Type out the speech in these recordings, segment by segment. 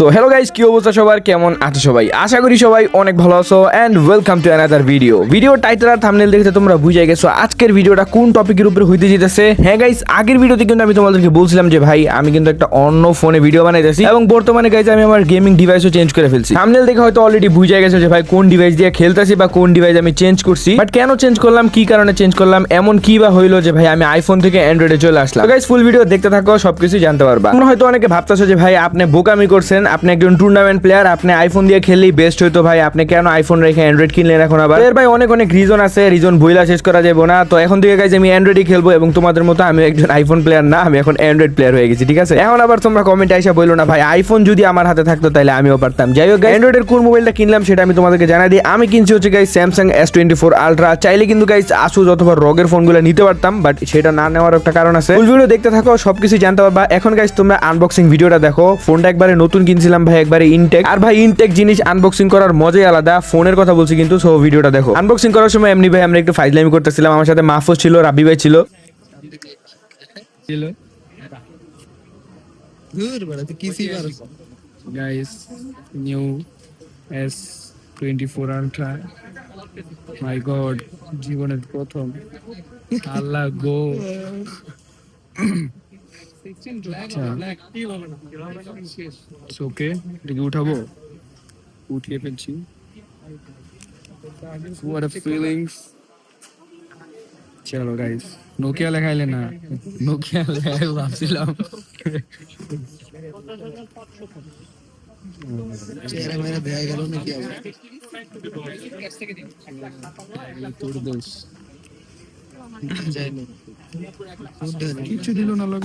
So hello guys কি অবস্থা সবার? কেমন আছো সবাই? আশা করি সবাই অনেক ভালো আছো and welcome to another video video title R thumbnail দেখতে তোমরা বুঝে গেছো আজকের ভিডিওটা কোন টপিকের উপরে হইতে যেতেছে। হ্যাঁ গাইস আগের ভিডিওতে কিন্তু আমি তোমাদেরকে বলছিলাম যে ভাই, আমি কিন্তু একটা অন্য ফোনে ভিডিও বানাইতেছি এবং বর্তমানে গাইস আমি আমার গেমিং ডিভাইসও চেঞ্জ করে ফেলছি। থাম্বনেল দেখে হয়তো অলরেডি বুঝে গেছো যে ভাই, কোন ডিভাইস দিয়ে খেলতেছি বা কোন ডিভাইস আমি চেঞ্জ করছি। বাট কেন চেঞ্জ করলাম? কি কারণে চেঞ্জ করলাম? এমন কি বা হইল যে ভাই, আমি আইফোন থেকে অ্যান্ড্রয়েডে চলে আসলাম। গাইস ফুল ভিডিও দেখতে থাকো, সবকিছু জানতে পারবা। তোমরা হয়তো অনেকে ভাবতেছো যে ভাই, আপনি বোকামি করছেন আপনি একজন টুর্নামেন্ট প্লেয়ার আপনি আইফোন দিয়ে খেললেই বেস্ট হইতো ভাই। আপনি কেন আইফোন রেখে অ্যান্ড্রয়েড কিনলেন এখন আবার? এর ভাই অনেক অনেক রিজন আছে রিজন বইলা শেষ করা যাবে না। তো এখন থেকে গাইজ আমি অ্যান্ড্রয়েডই খেলব এবং তোমাদের মতো আমি একজন আইফোন প্লেয়ার না, আমি এখন অ্যান্ড্রয়েড প্লেয়ার হয়ে গেছি, ঠিক আছে? এখন আবার তোমরা কমেন্ট আইসা বলল না, ভাই আইফোন যদি আমার হাতে থাকতো তাহলে আমিও পারতাম। যাই হোক অ্যান্ড্রয়েডের কোন মোবাইলটা কিনলাম সেটা আমি তোমাদেরকে জানাই দিই। আমি কিনছি হচ্ছে guys Samsung S twenty four ultra চাইলে কিন্তু গাইজ আসুস অথবা রগের ফোনগুলো নিতে পারতাম বাট সেটা না নেওয়ার একটা কারণ আছে। ফুল ভিডিও দেখতে থাকো, সবকিছু জানতে পারবা। এখন গাইজ তোমরা আনবক্সিং ভিডিওটা দেখো। ফোনটা একবারে নতুন কিনছিলাম ভাই একবারে ইনটেক আর ভাই ইনটেক জিনিস আনবক্সিং করার মজাই আলাদা ফোনের কথা বলছি কিন্তু সো ভিডিওটা দেখো। আনবক্সিং করার সময় এমনি ভাই আমরা একটু ফাইজলামি করতেছিলাম আমার সাথে মাহফুজ ছিল রাবি ভাই ছিল। ছিল দূর বড় তুই কিসি পারছ guys new S twenty four ultra my god জীবনের প্রথম। আল্লাহ গো। ওকে এটাকে উঠাবো উঠিয়ে ফেলছি What a feelings. চলো গাইস নোকিয়া লেখাইলে না নোকিয়া লেখাই ভাবছিলাম চেহারা মেরা দেয়া গেল নাকি আবার তোর দোষ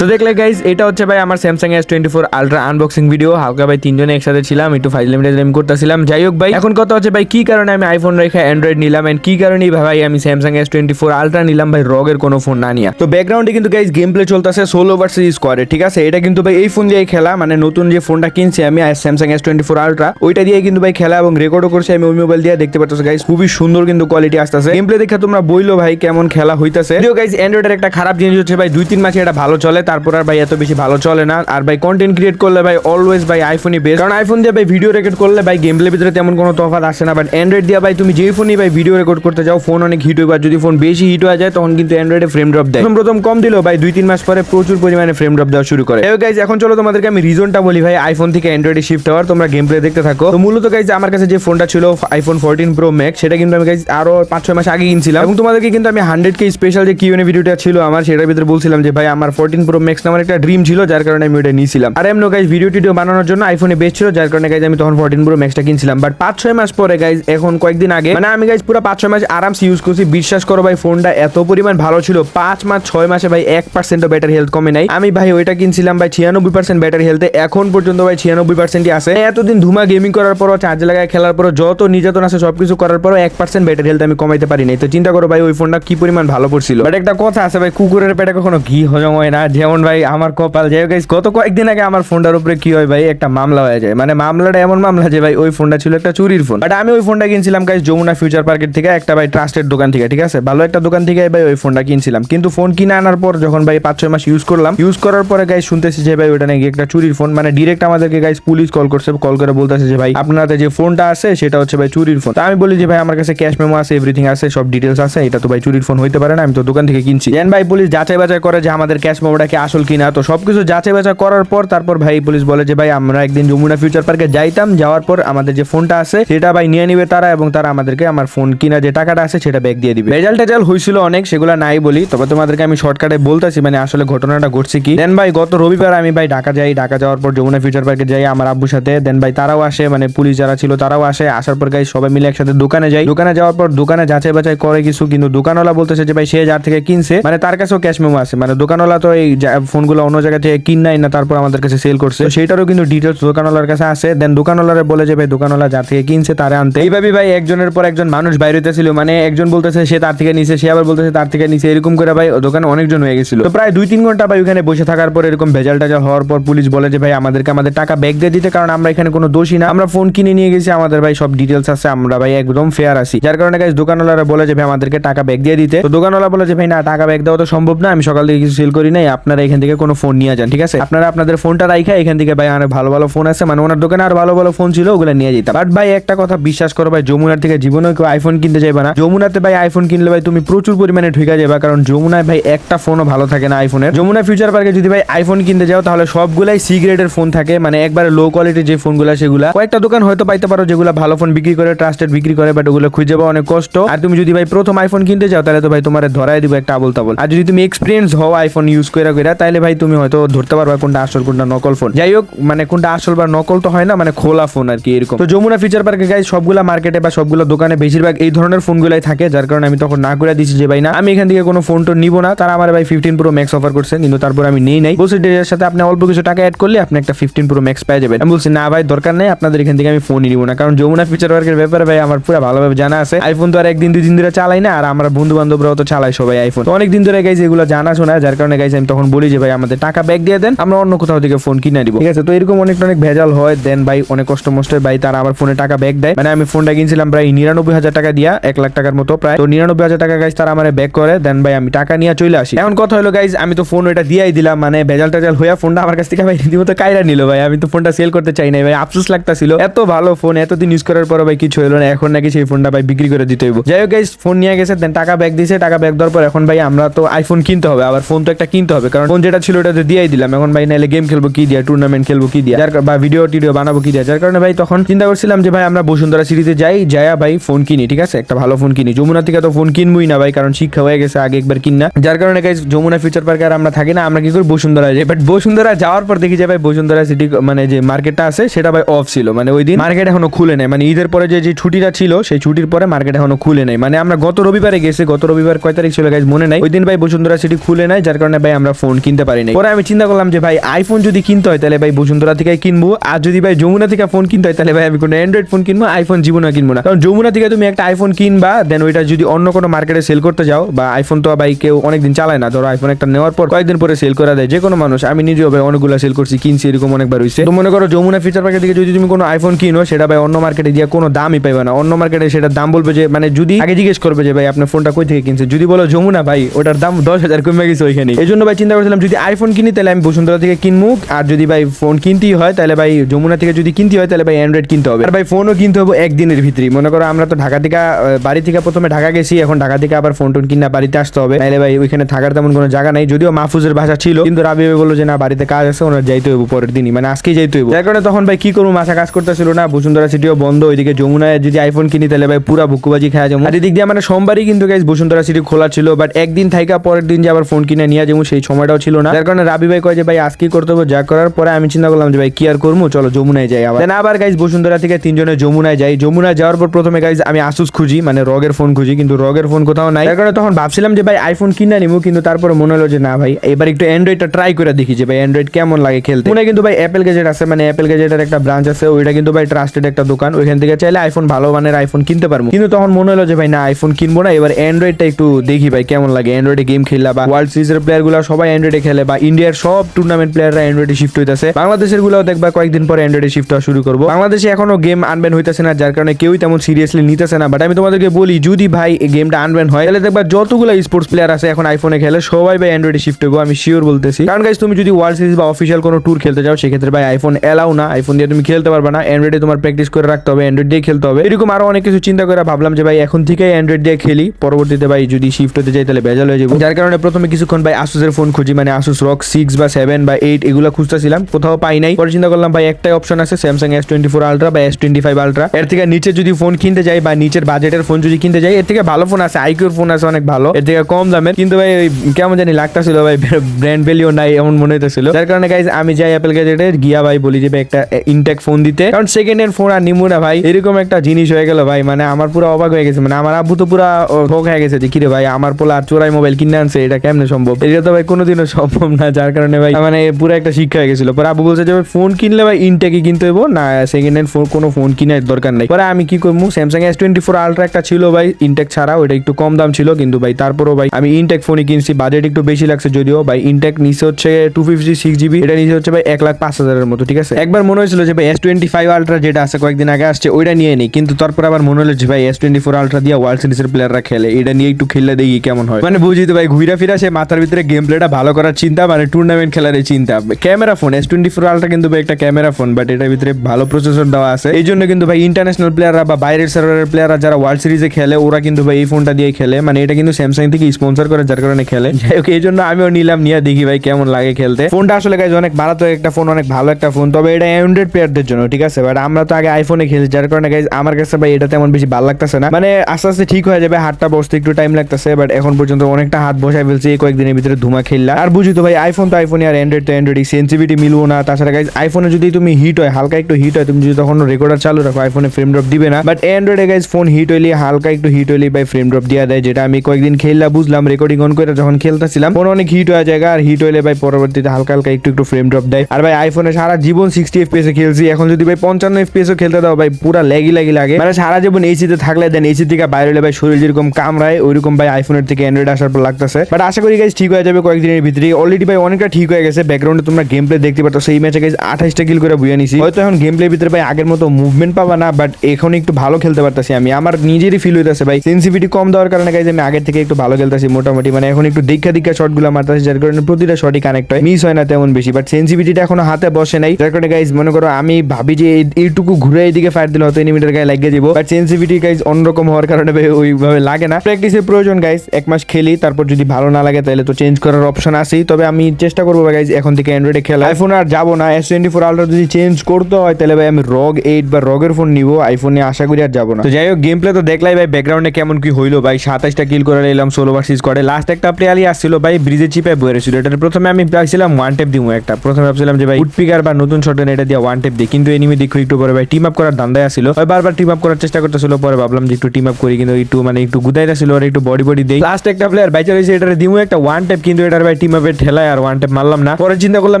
তো দেখলে গাইজ এটা হচ্ছে ভাই আমার Samsung S twenty four ultra unboxing video হালকা ভাই তিনজনে একসাথে ছিলাম, একটু ফাইজলামি টাইজলামি করতেছিলাম। যাই হোক ভাই, এখন কথা হচ্ছে ভাই, কি কারণে আমি আইফোন রেখে অ্যান্ড্রয়েড নিলাম? এন্ড কি কারণে ভাই আমি Samsung S twenty four ultra নিলাম? ভাই, রগের কোনো ফোন না নিয়ে। তো ব্যাকগ্রাউন্ডে কিন্তু গাইজ গেম প্লে চলতেছে ষোলো ভার্সেস স্কোয়াডে ঠিক আছে? এটা কিন্তু ভাই এই ফোন দিয়ে খেলা মানে নতুন যে ফোনটা কিনছি আমি Samsung S twenty four ultra ওইটা দিয়ে কিন্তু ভাই খেলা এবং রেকর্ডও করছি আমি ওই মোবাইল দিয়ে। দেখতে পাচ্ছ গাইজ খুবই সুন্দর কিন্তু কোয়ালিটি আসতেছে। গেম প্লে দেখে তোমরা বইলো ভাই কেমন খেলা হইতাছে। গাইজ অ্যান্ড্রয়েডের একটা খারাপ জিনিস হচ্ছে ভাই, দুই, তিন মাসে এটা ভালো চলে, তারপর আর ভাই এত বেশি ভালো চলে না। আর ভাই কন্টেন্ট ক্রিয়েট করলে ভাই অলওয়েজ ভাই আইফোনই বেস্ট কারণ আইফোন দিয়ে ভাই ভিডিও রেকর্ড করলে ভাই গেম প্লের ভিতরে তেমন কোনো তফাৎ আসে না। বাট অ্যান্ড্রয়েড দিয়ে ভাই তুমি যেই ফোনই ভাই ভিডিও রেকর্ড করতে যাও ফোন অনেক হিট হইবার যদি ফোন বেশি হিট হয়ে যায়, তখন কিন্তু অ্যান্ড্রয়েডে ফ্রেম ড্রপ দেয়। প্রথম প্রথম কম দিলেও ভাই দুই, তিন মাস পরে প্রচুর পরিমাণে ফ্রেম ড্রপ দেওয়া শুরু করে। গাইজ এখন চলো তোমাদেরকে আমি রিজনটা বলি ভাই আইফোন থেকে অ্যান্ড্রয়েডে শিফট হওয়ার। তোমরা গেম প্লে দেখতে থাকো। মূলত গাইজ আমার কাছে যে ফোনটা ছিল আইফোন ফোরটিন প্রো ম্যাক্স সেটা কিন্তু আমি গাইজ আরও পাঁচ, ছয় মাস আগে কিনছিলাম। এবং তোমাদেরকে কিন্তু আমি হান্ড্রেড কে স্পেশাল যে কিউএনএ ভিডিওটা ছিল আমার, সেটার ভিতরে বলছিলাম যে, ভাই, আমার ফোরটিন প্রো ম্যাক্স আমার একটা ড্রিম ছিল, যার কারণে আমি ওটা নিয়েছিলাম। আর এমন গাইজ ভিডিও টিডিও বানানোর জন্য আইফোনে বেস্ট ছিল, যার কারণে গাইজ আমি তখন ফোরটিন প্রো ম্যাক্সটা কিনছিলাম। বাট পাঁচ, ছয় মাস পরে গাইজ এখন কয়েকদিন আগে মানে আমি গাইজ পুরো পাঁচ, ছয় মাস আরামসে ইউজ করছি। বিশ্বাস করো, ভাই ফোনটা এত পরিমাণ ভালো ছিল। পাঁচ মাস, ছয় মাসে, ভাই, এক পার্সেন্টও ব্যাটারি হেলথ কমে নাই। আমি, ভাই, ওইটা কিনছিলাম, ভাই, ছিয়ানব্বই পার্সেন্ট ব্যাটারি হেলথে এখন পর্যন্ত, ভাই, ছিয়ানব্বই পার্সেন্টই আছে। এতদিন ধুমা গেমিং করার পরও চার্জ লাগায় খেলার পরও, যত নির্যাতন আছে, সবকিছু করার পরও, এক পার্সেন্ট ব্যাটারি হেলথ আমি কমাইতে পারি নাই। তো চিন্তা করো, ভাই, ওই ফোনটা কি পরিমাণ ভালো পড়ছিল। বাট একটা কথা আছে, ভাই কুকুরের পেটে কখনো ঘি হজম হয় না। যেমন ভাই আমার কপাল যাই guys, গত কয়েকদিন আগে আমার ফোনটার উপরে কি হয় ভাই একটা মামলা হয়ে যায়। মানে মামলাটা এমন মামলা যে ভাই ওই ফোনটা ছিল একটা চুরির ফোন। বাট আমি ওই ফোনটা কিনছিলাম গাইজ যমুনা ফিউচার পার্কের থেকে একটা ভাই ট্রাস্টেড দোকান থেকে ঠিক আছে? ভালো একটা দোকান থেকে ভাই ওই ফোনটা কিনছিলাম। কিন্তু ফোন কিনে আনার পর যখন ভাই পাঁচ ছয় মাস ইউজ করলাম ইউজ করার পরে গাইজ শুনতেছি যে ভাই ওটা নাকি একটা চুরির ফোন মানে ডিরেক্ট আমাদেরকে গাইজ পুলিশ কল করছে কল করে বলতেছে যে ভাই আপনাদের যে ফোনটা আছে সেটা হচ্ছে ভাই চুরির ফোন তা আমি বলি যে ভাই আমার কাছে ক্যাশ মেমো আছে এভরিথিং আছে সব ডিটেলস আছে এটা তো ভাই চুরির ফোন হইতে পারে না আমি তো দোকান থেকে কিনছি। দেন ভাই পুলিশ যাচাই বাছাই করে যে আমাদের ক্যাশ মেমোটা কি আসল কিনা। তো সবকিছু যাচাই বাছাই করার পর তারপর ভাই পুলিশ বলে যে, ভাই, আমরা একদিন যমুনা ফিউচার পার্কে যাইতাম। যাওয়ার পর আমাদের যে ফোনটা আছে, সেটা ভাই নিয়ে নিবে তারা এবং তারা আমাদেরকে আমার ফোন কিনা যে টাকাটা আছে, সেটা ব্যাক দিয়ে দিবে। রেজাল্ট টেজাল হয়েছিল অনেক, সেগুলো নাই বলি। তবে তোমাদেরকে আমি শর্টকাটে বলতেছি মানে আসলে ঘটনাটা ঘটছে কি। দেন ভাই, গত রবিবার আমি ভাই ঢাকা যাই। ঢাকা যাওয়ার পর যমুনা ফিউচার পার্কে যাই আমার আব্বুর সাথে। দেন ভাই তারাও আসে মানে পুলিশ যারা ছিল তারাও আসে। আসার পর গাই সবাই মিলে একসাথে দোকানে যাই। দোকানে যাওয়ার পর দোকানে যাচাই বাছাই করে কিছু, কিন্তু দোকানওয়ালা বলতেছে যে, ভাই, সে যার থেকে কিনছে। মানে তার কাছেও ক্যাশ মেমো আছে? মানে দোকানওয়ালা তো এই ফোনগুলো অন্য জায়গা থেকে কিন নাই না, তারপর আমাদের কাছে সেল করছে। সেইটারও কিন্তু ডিটেলস দোকানওয়ালার কাছে আছে। দেন দোকানওয়ালারে বলে যে, ভাই, দোকানওয়ালা যার থেকে কিনছে তারে আনতে। এইভাবে ভাই একজনের পর একজন মানুষ বাইরে ছিল মানে একজন বলতেছে, সে তার থেকে নিছে। সে আবার বলতেছে, তার থেকে নিছে। এরকম করে ভাই দোকানে অনেকজন হয়ে গেছিল। তো প্রায় দুই তিন ঘণ্টা ভাই ওখানে বসে থাকার পর এরকম ভেজাল টাজাল হওয়ার পর পুলিশ বলে যে, ভাই, আমাদেরকে আমাদের টাকা ব্যাক দিয়ে দিতে, কারণ আমরা এখানে কোনো দোষী না। আমরা ফোন কিনে নিয়ে গেছি, আমাদের ভাই সব ডিটেলস আছে, আমরা ভাই একদম ফেয়ার আছি। যার কারণে গাইজ দোকানওয়ালারা বলে যে, ভাই, আমাদেরকে টাকা ব্যাক দিয়ে দিতে। তো দোকানওয়ালা বলে যে, ভাই, না, টাকা ব্যাগ দেওয়া তো সম্ভব না, আমি সকাল থেকে কিছু সেল করি নাই, আপনারা এখান থেকে কোনো ফোন নিয়ে যান, ঠিক আছে? আপনারা আপনাদের ফোনটা রাখা এখান থেকে ভাই অনেক ভালো ভালো ফোন আছে মানে ওনার দোকানে আর ভালো ভালো ফোন ছিল, ওগুলো নিয়ে যেতাম। বাট ভাই একটা কথা বিশ্বাস করো ভাই, যমুনার থেকে জীবনে কেউ আইফোন কিনতে যাবে না। যমুনাতে ভাই আইফোন কিনলে ভাই তুমি প্রচুর পরিমাণে ঢুকে যাবে কারণ যমুনায় ভাই একটা ফোনও ভালো থাকে না আইফোনের যমুনা ফিউচার পার্কে যদি ভাই আইফোন কিনতে যাও, তাহলে সবগুলাই সি গ্রেডের ফোন থাকে মানে একবারে লো কোয়ালিটির যে ফোনগুলো সেগুলা। কয়েকটা দোকান হয়তো পাইতে পারো, যেগুলো ভালো ফোন বিক্রি করে ট্রাস্টেড বিক্রি করে বাট ওগুলো খুঁজে পাওয়া অনেক কষ্ট। আর তুমি যদি ভাই প্রথম আইফোন কিনতে যাও, তাহলে তো ভাই তোমার ধরাই দিব একটা আবল তাবল আর যদি তুমি এক্সপিরিয়েন্স হও আইফোন ইউজ করে করে তাহলে ভাই তুমি হয়তো ধরতে পারবা কোনটা আসল, কোনটা নকল ফোন যাই হোক মানে কোনটা আসল বা নকল তো হয় না মানে খোলা ফোন আর কি, এরকম। তো যমুনা ফিচার পার্কে গাই সবগুলা মার্কেটে বা সবগুলো দোকানে বেশিরভাগ এই ধরনের ফোনগুলাই থাকে, যার কারণে আমি তখন না করে দিচ্ছি যে, ভাই, না, আমি এখান থেকে কোনো ফোন তো নিবো না। তারা আমার ভাই ফিফটিন প্রো ম্যাক্স অফার করছে, কিন্তু তারপর আমি নেই নাই। বলছি এর সাথে আপনি অল্প কিছু টাকা অ্যাড করলে আপনি একটা ফিফটিন প্রো ম্যাক্স পেয়ে যাবেন। আমি বলছি, না, ভাই, দরকার নেই, আপনাদের এখান থেকে আমি ফোনই নিবো না। কারণ যমুনা ফিচার পার্কের ব্যাপারে ভাই, আমার পুরো ভালোভাবে জানা আছে। আইফোন তো আর একদিন, দুই দিন ধরে চালাই না, আর আমার বন্ধু বান্ধবরাও তো চালায় সবাই আইফোন তো অনেক দিন ধরে গাইছে এগুলো জানা শোনা যার কারণে গাইছে আমি তখন বলি যে, ভাই, আমাদের টাকা ব্যাক দিয়ে দেন, আমরা অন্য কোথাও থেকে ফোন কিনে দিব ঠিক আছে, তো এরকম অনেক অনেক ভেজাল হয়। দেন ভাই, অনেক কষ্ট মষ্ট ভাই, তারা আবার ফোনে টাকা ব্যাক দেয়। মানে আমি ফোনটা কিনছিলাম প্রায় নিরানব্বই হাজার টাকা দিয়া, এক লাখ টাকার মতো প্রায়। তো নিরানব্বই হাজার টাকা গাইজ তারা আমার ব্যাক করে। দেন ভাই, আমি টাকা নিয়ে চলে আসি। এখন কথা হলো গাইজ আমি তো ফোন ওইটা দিয়াই দিলাম। মানে ভেজাল টেজাল হইয়া ফোনটা আমার কাছ থেকে ভাই রীতিমতো কাইরা নিল ভাই। আমি তো ফোনটা সেল করতে চাই নাই ভাই। আফসোস লাগতাছিল। এত ভালো ফোন এতদিন ইউজ করার পর ভাই কিছু হলো না। এখন নাকি সেই ফোনটা ভাই বিক্রি করে দিতে হইব। যাই হোক গাইজ ফোন নিয়ে গেছে দেন টাকা ব্যাক দিয়েছে টাকা ব্যাক দেওয়ার পর এখন ভাই আমরা তো আইফোন কিনতে হবে, আবার ফোন তো একটা কিনতে হবে, কারণ ফোন যেটা ছিল ওটা তো দিয়াই দিলাম। এখন ভাই নাইলে গেম খেলব কি দিয়া টুর্নামেন্ট খেলব কি দিয়া, যার বা ভিডিও টিডিও বানাবো কি দিয়া, যার কারণে ভাই তখন চিন্তা করছিলাম যে ভাই আমরা বসুন্ধরা সিটিতে যাই, যায়া ভাই ফোন কিনি, ঠিক আছে? একটা ভালো ফোন কিনি। যমুনা থেকে তো ফোন কিনবই না ভাই, কারণ শিক্ষা হয়ে গেছে, আগে একবার কিন না। যার কারণে গাইজ যমুনা ফিউচার পার্কে আর আমরা থাকি না, আমরা কি করি বসুন্ধরা যাই। বাট বসুন্ধরা যাওয়ার পর দেখি যে ভাই বসুন্ধরা সিটি মানে যে মার্কেটটা আছে, সেটা ভাই অফ ছিল। মানে ওই দিন মার্কেট এখনও খুলে নেই। মানে ঈদের পরে যে যে ছুটিটা ছিল, সেই ছুটির পরে মার্কেট এখনও খুলে নেই। মানে আমরা গত রবিবারে গেছি, গত রবিবার কয় তারিখ ছিল গাইজ মনে নাই। ওই দিন ভাই বসুন্ধরা সিটি খুলে নাই, যার কারণে ভাই আমরা ফোন কিনতে পারি নাই পরে আমি চিন্তা করলাম যে ভাই আইফোন যদি কিনতে হয়, তাহলে ভাই বসুন্ধরা থেকে কিনবো। আর যদি ভাই যমুনা থেকে ফোন কিনতে হয়, তাহলে ভাই আমি কোনো অ্যান্ড্রয়েড ফোন কিনবো আইফোন জীবনে কিনবো না। কারণ যমুনা থেকে তুমি একটা আইফোন কিনবা দেন ওইটা যদি অন্য কোনো মার্কেটে সেল করতে যাও, বা আইফোন তো ভাই কেউ অনেকদিন চালায় না, ধরো আইফোন একটা নেওয়ার পর কয়েকদিন পরে সেল করা দেয়, যে কোনো মানুষ। আমি নিজেও ভাই অনেকগুলো সেল করছি, কিনছি, এরকম অনেকবার হয়েছে তো মনে করো যমুনা ফিচার পার্কের দিকে যদি তুমি কোনো আইফোন কিনো, সেটা ভাই অন্য মার্কেটে দিয়ে কোনো দামই পাইবে না। অন্য মার্কেটে সেটার দাম বলবে যে মানে যদি আগে জিজ্ঞেস করবে যে, ভাই, আপনার ফোনটা কই থেকে কিনছে যদি বলো যমুনা ভাই, ওটার দাম দশ হাজার কমে গেছে ওইখানে এই জন্য ভাই চিন্তা করছিলাম, যদি আইফোন কিনি, তাহলে আমি বসুন্ধরা থেকে কিনবো আর যদি ভাই ফোন কিনতেই হয়, তাহলে ভাই যমুনা থেকে যদি কিনতে হয়, তাহলে ভাই অ্যান্ড্রয়েড কিনতে হবে। আর ভাই ফোনও কিনতে হবে একদিনের ভিতরে মনে করো আমরা তো ঢাকা থেকে বাড়ি থেকে প্রথমে ঢাকা গেছি, এখন ঢাকা থেকে আবার ফোন টোন কিনা বাড়িতে আসতে হবে। তাহলে ভাই ওইখানে থাকার তেমন কোনো জায়গা নাই। যদিও মাহফুজের ভাষা ছিল, কিন্তু রাবি বলল যে, না, বাড়িতে কাজ আছে, ওনার যাইতে হইব পরের দিনই। মানে আজকেই যাইতে হইব। যার কারণে তখন ভাই কি করব, মাথা কাজ করতেছিল না, বসুন্ধরা সিটিও বন্ধ। ওইদিকে যমুনায় যদি আইফোন কিনি, তাহলে ভাই পুরা ভুকুবাজি খাওয়া যাব। আর এদিক দিয়ে মানে সোমবারই কিন্তু গাইজ বসুন্ধরা সিটি খোলা ছিল বাট একদিন থাইকা পরের দিন যে আবার ফোন কিনে নিয়ে যাব, সেই সময়টাও ছিল না। যার কারণে রাবি ভাই কয় যে, ভাই আজকে করতে হবে? যা করার পরে আমি চিন্তা করলাম যে, ভাই, কি আর করব? চলো, যমুনায় যাই আবার। আবার গাইজ বসুন্ধরা থেকে তিনজনে যমুনায় যাই। যমুনায় যাওয়ার পর প্রথমে গাইজ আমি আসুস খুঁজি মানে রগের ফোন খুঁজি, কিন্তু রগের ফোন কোথাও নাই। কারণে তখন ভাবছিলাম যে, ভাই আইফোন কিনে নিবো। কিন্তু তারপরে মনে হলো যে, না ভাই, এবার একটু অ্যান্ড্রয়েডটা ট্রাই করে দেখি যে, ভাই অ্যান্ড্রয়েড কেমন লাগে খেলতে? মনে কিন্তু ভাই অ্যাপেল গেজেট আছে মানে অ্যাপেল গেজেটের একটা ব্রাঞ্চ আছে, ওইটা কিন্তু ভাই ট্রাস্টেড একটা দোকান। ওইখান থেকে চাইলে আইফোন ভালো মানের আইফোন কিনতে পারব। কিন্তু তখন মনে হলো যে, ভাই, না আইফোন কিনবো না, এবার অ্যান্ড্রয়েডটা একটু দেখি ভাই, কেমন লাগে? অ্যান্ড্রয়েডে গেম খেললা বা ওয়ার্ল্ড সিরিজের প্লেয়ারগুলো সবাই অ্যান্ড্রয়েডে খেলে বা ইন্ডিয়ার সব টুর্নামেন্ট প্লেয়াররা অ্যান্ড্রয়েডে শিফট হইতেছে। বাংলাদেশেরগুলো দেখবা কয়েকদিন পরে অ্যান্ড্রয়েডে শিফট হওয়া শুরু করব। বাংলাদেশে এখনও গেম আনবেন হইতেছে না, যার কারণে কেউই তেমন সিরিয়াসলি নিতেছে না। বাট আমি তোমাদেরকে বলি, যদি ভাই গেমটা আনবেন হয়, তাহলে দেখবা যতগুলো স্পোর্টস প্লেয়ার আছে এখন আইফোনে খেলে, সবাই ভাই অ্যান্ড্রয়েডে শিফট হব আমি শিওর বলতেছি। কারণ গাইজ তুমি যদি ওয়ার্ল্ড সিরিজ বা অফিসিয়াল কোনো ট্যুর খেলতে যাও, সেক্ষেত্রে ভাই আইফোন এলাও না। আইফোন দিয়ে তুমি খেলতে পারবে না। অ্যান্ড্রয়েডে তোমার প্র্যাকটিস করে রাখতে হবে অ্যান্ড্রয়েড দিয়ে খেলতে হবে। এরকম আরও অনেক কিছু চিন্তা করে ভাবলাম যে ভাই, এখন থেকে অ্যান্ড্রয়েড দিয়ে খেলি। পরবর্তীতে ভাই যদি শিফট হতে যাই, তাহলে ভেজাল হয়ে যাব। যার কারণে প্রথমে কিছুক্ষণ ভাই আসুসের ফোন খুঁজি মানে আসুস রক সিক্স বা সেভেন বা এইট এগুলো খুঁজতেছিলাম, কোথাও পাই নাই। পরে চিন্তা করলাম, ভাই, একটাই অপশন আছে Samsung S twenty four ultra বা এস টোয়েন্টি ফাইভ আলট্রা এর থেকে নিচে যদি ফোন কিনতে যাই বা নিচের বাজেটের ফোন যদি কিনতে যাই, এর থেকে ভালো ফোন আছে আইকিউর ফোন আছে অনেক ভালো। এর থেকে কম দামের। কিন্তু ভাই কেমন জানি লাগতাছিল, ভাই ব্র্যান্ড ভ্যালিও নাই, এমন মনে হইতেছিল। যার কারণে গাইজ আমি যাই অ্যাপেল গ্যাজেটে গিয়া ভাই বলি যে, ভাই, একটা ইনটেক ফোন দিতে। কারণ সেকেন্ড হ্যান্ড ফোন আর নিমু না, ভাই। এরকম একটা জিনিস হয়ে গেল, ভাই। মানে আমার পুরো অবাক হয়ে গেছে। মানে আমার আব্বু তো পুরো ভোগ হয়ে গেছে যে, কিরে ভাই, আমার পোলা চোরাই মোবাইল কিনে আনছে, এটা কেমনে সম্ভব? এটা তো ভাই কোনোদিনও সম্ভব না, যার কারণে ভাই মানে পুরো একটা শিক্ষা হয়ে গেছিল। পরে আব্বু বলছে যে ফোন কিনলে ভাই ইনটেকই কিনতে হইব? না সেকেন্ড হ্যান্ড ফোন কোনো ফোন কেনার দরকার নাই। পরে আমি কি করব Samsung S twenty four ultra একটা ছিল ভাই ইনটেক ছাড়া ওটা একটু কম দাম ছিল, কিন্তু ভাই তারপরও ভাই আমি ইনটেক ফোনই কিনছি বাজেট একটু বেশি লাগছে যদিও, ভাই ইনটেক নিচে হচ্ছে টু ফিফটি সিক্স জিবি এটা নিচে হচ্ছে ভাই এক লাখ পাঁচ হাজারের মতো, ঠিক আছে? একবার মনে হয়েছিল যে ভাই এস টোয়েন্টি ফাইভ আলট্রা যেটা আছে কয়েকদিন আগে আসছে, ওইটা নিয়ে নিই, কিন্তু তারপর আবার মনে হলো যে ভাই এস টোয়েন্টি ফোর আলট্রা দিয়ে ওয়ার্ল্ড সিরিজের প্লেয়াররা খেলে, এটা নিয়ে একটু খেললে দেখি কেমন হয়। মানে বুঝি তো ভাই ঘুরা ফিরা সে মাথার ভিতরে গেম প্লেটা ভালো করার চিন্তা মানে টুর্নামেন্ট খেলার এই চিন্তা। Camera phone S twenty four ultra কিন্তু ভাই একটা ক্যামেরা ফোন বাট এটার ভিতরে ভালো প্রসেসর দেওয়া আছে। এই জন্য কিন্তু ভাই ইন্টারন্যাশনাল প্লেয়াররা বা বাইরের সার্ভারের প্লেয়াররা যারা ওয়ার্ল্ড সিরিজে খেলে, ওরা কিন্তু ভাই এই ফোনটা দিয়ে খেলে। মানে এটা কিন্তু স্যামসাং থেকে স্পন্সর করে, যার কারণে খেলে। যাই এই জন্য আমিও নিলাম, নিয়ে দেখি ভাই কেমন লাগে খেলতে। ফোনটা আসলে গাইজ অনেক মারাত্মক একটা ফোন অনেক ভালো একটা ফোন তবে এটা অ্যান্ড্রয়েড প্লেয়ারদের জন্য, ঠিক আছে? বাট আমরা তো আগে আইফোনে খেলি যার কারণে গাইজ আমার কাছে ভাই এটা তেমন বেশি ভালো লাগতেছে না। মানে আস্তে আস্তে ঠিক হয়ে যাবে, হাতটা বসতে একটু টাইম লাগতেছে বাট এখন পর্যন্ত অনেকটা হাত বসাই ফেলছি, এই কয়েকদিনের ভিতরে ধুমা খেললা। আর বুঝি তো ভাই আইফোন তো আইফোন আর অ্যান্ড্রয়েড তো অ্যান্ড্রয়েড সেন্সিভিটি মিলবো না। তাছাড়া গাইজ আইফোনে যদি তুমি হিট হয়, হালকা একটু হিট হয়, তুমি যদি তখন রেকর্ডার চালু রাখো আইফোনে ফ্রেম ড্রপ দিবে না। বাট অ্যান্ড্রয়েডে গাইজ ফোন হিট হইলে, হালকা একটু হিট হইলে ভাই ফ্রেম ড্রপ দেওয়া দেয়, যেটা আমি কয়েকদিন খেললা, বুঝলাম রেকর্ডিং অন করে যখন খেলতেছিলাম ফোন অনেক হিট হয়ে যায় আর হিট হইলে ভাই পরবর্তীতে হালকা হালকা একটু একটু ফ্রেম ড্রপ দেয়। আর ভাই আইফোনে সারা জীবন সিক্সটি এফপিএস এ খেলছি, এখন যদি ভাই পঞ্চান্ন এফপিএস ও খেলতে দাও, ভাই পুরা ল্যাগি ল্যাগি লাগে। মানে সারা জীবন এসিতে থাকলে দেন এসি থেকে বাইরে হলে ভাই শরীর যেরকম কামড়ায়, ওইরকম ভাই আইফোনের থেকে অ্যান্ড্রয়েড আসার লাগতেছে। বাট আশা করি গাইজ ঠিক হয়ে যাবে কয়েকদিনের ভিতরে অলরেডি ভাই অনেকটা ঠিক হয়ে গেছে। ব্যাকগ্রাউন্ডে তোমরা গেম প্লে দেখতে পাচ্ছ সেই ম্যাচে গাইজ আঠাশটা কিল করে বুঝে নিছি। হয়তো এখন গেম প্লের ভিতরে ভাই আগের মতো মুভমেন্ট পাবা না বাট এখন একটু ভালো খেলতে পারতেছি আমি। আমার নিজেরই ফিল হইতেছে ভাই। সেন্সিভিটি কম দেওয়ার কারণে গাইজ আমি আগের থেকে একটু ভালো খেলতেছি মোটামুটি। মানে এখন একটু দীক্ষা দীক্ষা শটগুলো মারতেছি, যার কারণে প্রতিটা শটই কানেক্ট হয়। মিস হয় না তেমন বেশি বাট সেন্সিভিটিটা এখনও হাতে বসে নাই। যার কারণে গাইজ মনে করো আমি ভাবি যে এই- এইটুকু ঘুরে এইদিকে ফায়ার দিলে হয়তো এনিমিটার গায়ে লাগিয়ে দিব। বাট সেন্সিভিটি গাইজ অন্যরকম হওয়ার কারণে ওইভাবে লাগে না। প্র্যাকটিসের প্রয়োজন গাইজ এক মাস খেলি তারপর যদি ভালো না লাগে, তাহলে তো চেঞ্জ করার অপশন আছেই। তবে আমি চেষ্টা করব ভাই এখন থেকে অ্যান্ড্রয়েডে খেলা। আইফোন আর যাব না এস টোয়েন্টি ফোর আলট্রা যদি চেঞ্জ করতে হয়, তাহলে ভাই আমি রগ এইট বা রগের ফোন নিবো। আইফোনে আশা করি আর যাব না। তো যাই হোক গেম প্লে তো দেখলাই ভাই ব্যাকগ্রাউন্ডে কেমন কি হইল ভাই সাতাশটা কিল করে নিলাম, ষোলো ভার্সিস করে। লাস্ট একটা প্লেয়ারই আসছিল ভাই ব্রিজে চিপে বয়ে ছিল এটা প্রথমে আমি ভাবছিলাম ওয়ান টেপ দিব একটা। প্রথমে ভাবছিলাম যে ভাই, উডপিকার বা নতুন শটেন এটা দিয়ে ওয়ান টেপ দিই। কিন্তু এনিমি দেখো একটু পরে ভাই টিম আপ করার ধান্দায় আসছিল। বারবার টিম আপ করার চেষ্টা করতেছিল, পরে ভাবলাম যে একটু টিম আপ করি, কিন্তু একটু মানে একটু গুদাইটা ছিল আর একটু বডি বডি দেই। লাস্ট একটা প্লেয়ার বাইচার হয়েছে, এটারে দিমু একটা ওয়ান টেপ কিন্তু এটার ভাই টিম আপে ঠেলায় আর ওয়ান টেপ মারলাম না। পরে চিন্তা করলাম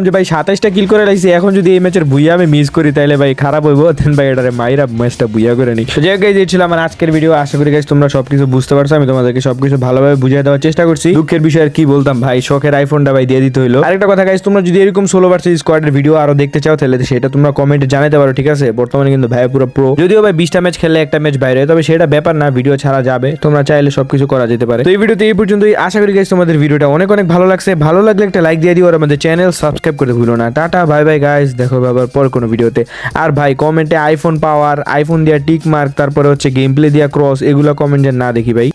যে, ভাই সাতাইশটা কিল করে লাগছে এখন যদি এই ম্যাচের ভুইয়া আমি মিস করি তাহলে ভাই খারাপ হইব দেন ভাই এটারে মাইরা ম্যাচটা ভুইয়া করে নি যাই হোক এই ছিল আমার আজকের ভিডিও আশা করি গাইজ তোমরা সবকিছু বুঝতে পারছ। আমি তোমাদেরকে সবকিছু ভালোভাবে বুঝিয়ে দেওয়ার চেষ্টা করছি। দুঃখের বিষয় আর কি বলতাম, ভাই, শখের আইফোনটা ভাই দিয়ে দিতে হইল। আরেকটা কথা গাইজ তোমরা যদি এরকম ষোলো ভার্সেস স্কোয়াডের ভিডিও আরও দেখতে চাও, তাহলে সেটা তোমরা কমেন্টে জানাতে পারো, ঠিক আছে? বর্তমানে কিন্তু ভাই পুরো প্রো যদিও ভাই বিশটা ম্যাচ খেললে একটা ম্যাচ বাইরে তবে সেটা ব্যাপার না ভিডিও ছাড়া যাবে। তোমরা চাইলে সবকিছু করা যেতে পারে। তো এই ভিডিওতে এই পর্যন্তই আশা করি গাইজ তোমাদের ভিডিওটা অনেক অনেক ভালো লাগছে। ভালো লাগলে একটা লাইক দিয়ে দিও আর আমাদের চ্যানেল সাবস্ক্রাইব করে ভুলো না। টাটা বাই বাই গাইজ দেখো আবার পর কোনো ভিডিওতে আর ভাই কমেন্টে আইফোন পাওয়ার আইফোন দিয়া টিক মার্ক তারপরে হচ্ছে গেম প্লে দিয়া ক্রস এগুলো কমেন্টে না দেখি ভাই।